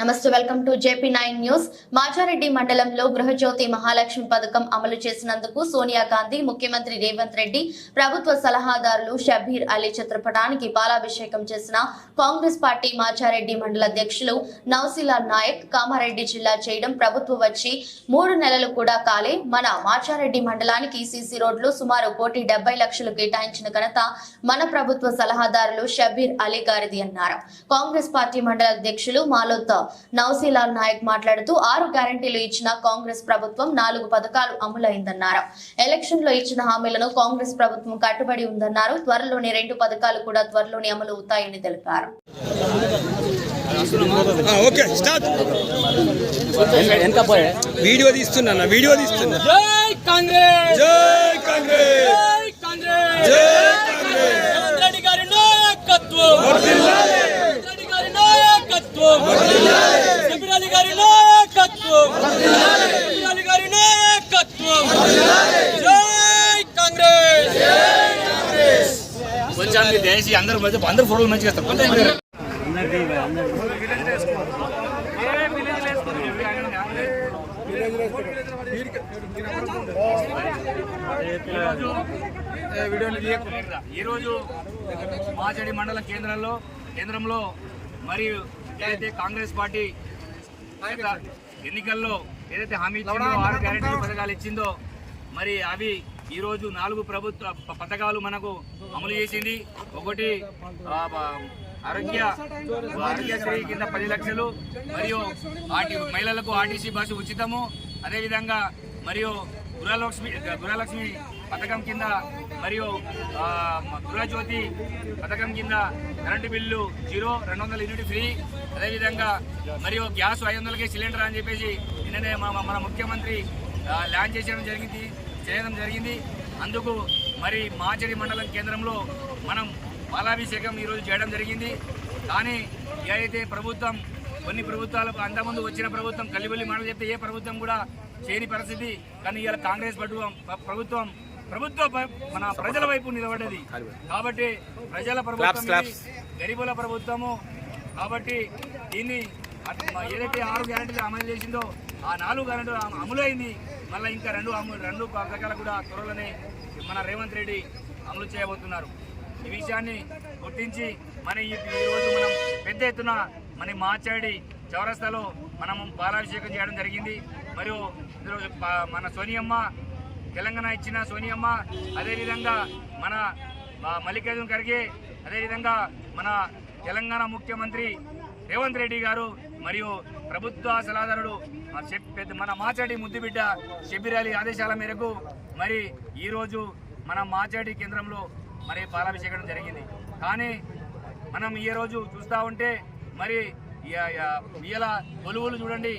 నమస్తే welcome to JP nine news. Machareddy మండలంలో గృహజ్యోతి మహాలక్ష్మి పథకం అమలు చేసినందుకు సోనియా గాంధీ ముఖ్యమంత్రి రేవంత్ రెడ్డి ప్రభుత్వ సలహాదారులు షబీర్ అలీ చిత్రపటానికి పాలాభిషేకం చేసిన కాంగ్రెస్ పార్టీ మాచారెడ్డి మండల అధ్యక్షులు నౌసిలా నాయక్ కామారెడ్డి జిల్లా చేయడం ప్రభుత్వం వచ్చి మూడు నెలలు కూడా కాలే. మన మాచారెడ్డి మండలానికి సీసీ రోడ్లు సుమారు కోటి డెబ్బై లక్షలు కేటాయించిన ఘనత మన ప్రభుత్వ సలహాదారులు షబీర్ అలీ గారిది అన్నారు. కాంగ్రెస్ పార్టీ మండల అధ్యక్షులు మాలోత్ నౌసీలాల్ నాయక్ మాట్లాడుతూ ఆరు గ్యారంటీలు ఇచ్చిన కాంగ్రెస్ ప్రభుత్వం నాలుగు పథకాలు అమలైందన్నారు. ఎలక్షన్లో ఇచ్చిన హామీలను కాంగ్రెస్ ప్రభుత్వం కట్టుబడి ఉందన్నారు. త్వరలోనే రెండు పథకాలు కూడా త్వరలోనే అమలు అవుతాయని తెలిపారు. ఆ, ఓకే స్టార్ట్. ఎంత పోయే వీడియో తీస్తున్నా. వీడియో తీస్తున్నా జై కాంగ్రెస్! జై కాంగ్రెస్! జై కాంగ్రెస్ జై కాంగ్రెస్ రేవంత్ రెడ్డి గారి నాయకత్వం రేవంత్ రెడ్డి గారి నాయకత్వం షబీర్ అలీ గారి నాయకత్వం షబీర్ అలీ గారి నాయకత్వం జై కాంగ్రెస్ కొంచెం మీరు దేశీ అందరూ మంచి అందరూ ఫోటోలు మంచిగా ఇస్తారు ఈరోజు మాచడి మండల కేంద్రంలో కేంద్రంలో మరియు ఏదైతే కాంగ్రెస్ పార్టీ ఎన్నికల్లో ఏదైతే హామీ ఇచ్చిందో ఆరు గ్యారెంటీ పథకాలు ఇచ్చిందో మరి అవి ఈరోజు నాలుగు ప్రభుత్వ ప- పథకాలు మనకు అమలు చేసింది. ఒకటి ఆరోగ్య ఆరోగ్యశ్రీ కింద పది లక్షలు మరియు ఆర్టీ మహిళలకు ఆర్టీసీ బస్సు ఉచితము. అదేవిధంగా మరియు గృహలక్ష్మి గృహలక్ష్మి పథకం కింద మరియు గృహజ్యోతి పథకం కింద కరెంటు బిల్లు జీరో రెండు వందల యూనిట్ ఫ్రీ. అదేవిధంగా మరియు గ్యాస్ ఐదు వందలకే సిలిండర్ అని చెప్పేసి నిన్ననే మన మన ముఖ్యమంత్రి ల్యాండ్ చేసేయడం జరిగింది. చేయడం జరిగింది. అందుకు మరి మాచడి మండలం కేంద్రంలో మనం పాలాభిషేకం ఈరోజు చేయడం జరిగింది. కానీ ఏదైతే ప్రభుత్వం కొన్ని ప్రభుత్వాలకు అంతకుముందు వచ్చిన ప్రభుత్వం కలిబొల్లి మాటలు చెప్తే ఏ ప్రభుత్వం కూడా చేయని పరిస్థితి. కానీ ఇవాళ కాంగ్రెస్ ప్రభుత్వం ప్రభుత్వం ప్రభుత్వ మన ప్రజల వైపు నిలబడ్డది. కాబట్టి ప్రజల ప్రభుత్వం. గరీబుల ప్రభుత్వము. కాబట్టి దీన్ని ఏదైతే ఆరు గ్యారెంటీలు అమలు చేసిందో ఆ నాలుగు గ్యారెంటీలు అమలు అయింది మళ్ళీ ఇంకా రెండు అమలు రెండు పథకాలు కూడా త్వరలోనే మన రేవంత్ రెడ్డి అమలు చేయబోతున్నారు. ఈ విషయాన్ని గుర్తించి మన ఈ రోజు మనం పెద్ద ఎత్తున మన మాచాడి చౌరస్తాలో మనము పాలాభిషేకం చేయడం జరిగింది. మరియు ఈరోజు మన సోనియమ్మ తెలంగాణ ఇచ్చిన సోనియమ్మ అదేవిధంగా మన ఆ, మల్లికార్జున ఖర్గే అదేవిధంగా మన తెలంగాణ ముఖ్యమంత్రి రేవంత్ రెడ్డి గారు మరియు ప్రభుత్వ సలహాదారుడు పెద్ద- మన మాచాటి ముద్దుబిడ్డ షబీర్ అలీ ఆదేశాల మేరకు మరి ఈరోజు మన మాచాటి కేంద్రంలో మరి పాలాభిషేకం జరిగింది. కానీ మనం ఈ రోజు చూస్తూ ఉంటే మరి ఇయ- ఇయ్యాల కొలువులు చూడండి.